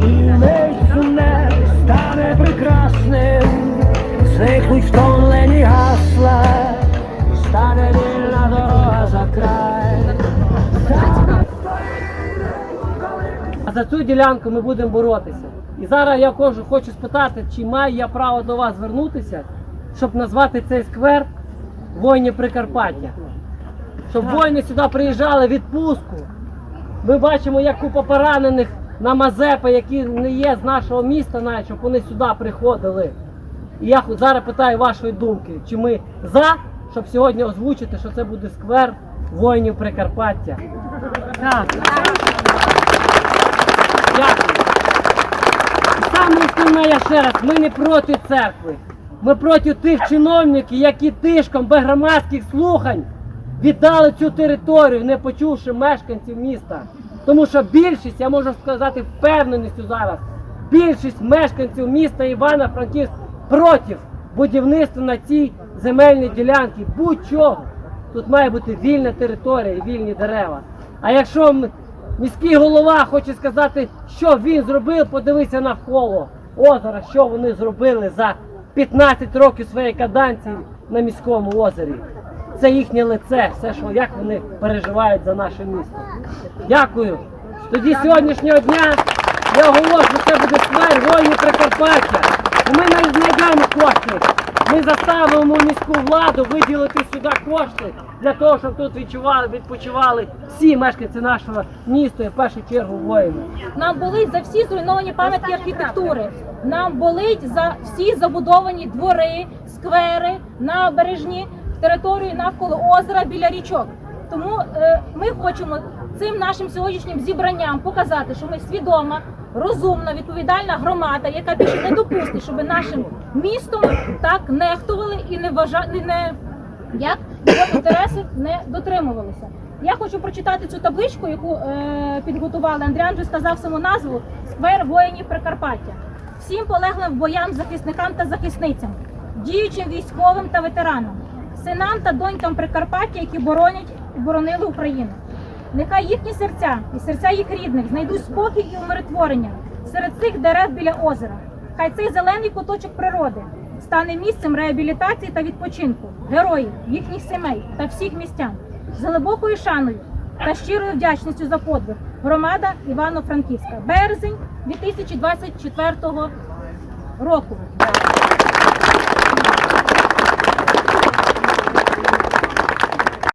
І сумне стане прекрасним, зникнуть втомлені гасла, стане вільна дорога за край. А за цю ділянку ми будемо боротися. І зараз я хочу спитати, чи маю я право до вас звернутися, щоб назвати цей сквер воїнів Прикарпаття. Щоб воїни сюди приїжджали відпустку. Ми бачимо, як купа поранених на Мазепи, які не є з нашого міста, навіть, щоб вони сюди приходили. І я зараз питаю вашої думки, чи ми за, щоб сьогодні озвучити, що це буде сквер воїнів Прикарпаття. Саме основне, я ще раз, ми не проти церкви. Ми проти тих чиновників, які тишком без громадських слухань віддали цю територію, не почувши мешканців міста. Тому що більшість, я можу сказати впевненістю зараз, більшість мешканців міста Івана-Франківськ проти будівництва на цій земельній ділянці. Будь-чого. Тут має бути вільна територія і вільні дерева. А якщо міський голова хоче сказати, що він зробив, подивися навколо озера, що вони зробили за 15 років своєї каданції на міському озері. Це їхнє лице, все, що як вони переживають за наше місто. Дякую. Тоді сьогоднішнього дня я оголошую, це буде сквер воїнів Прикарпаття. Ми не знайдемо кошти. Ми заставимо міську владу виділити сюди кошти для того, щоб тут відчували, відпочивали всі мешканці нашого міста і в першу чергу воїни. Нам болить за всі зруйновані пам'ятки архітектури. Нам болить за всі забудовані двори, сквери, набережні, територію навколо озера біля річок. Тому е, ми хочемо цим нашим сьогоднішнім зібранням показати, що ми свідома, розумна, відповідальна громада, яка більше не допустить, щоб нашим містом так нехтували і не вважали не як його інтереси не дотримувалися. Я хочу прочитати цю табличку, яку е, підготували. Андріан вже сказав саму назву Сквер воїнів Прикарпаття. Всім полеглим боям захисникам та захисницям, діючим військовим та ветеранам, синам та донькам Прикарпаття, які боронять і боронили Україну. Нехай їхні серця і серця їх рідних знайдуть спокій і умиротворення серед цих дерев біля озера. Хай цей зелений куточок природи стане місцем реабілітації та відпочинку героїв, їхніх сімей та всіх містян з глибокою шаною та щирою вдячністю за подвиг. Громада Івано-Франківська. Березень 2024 року.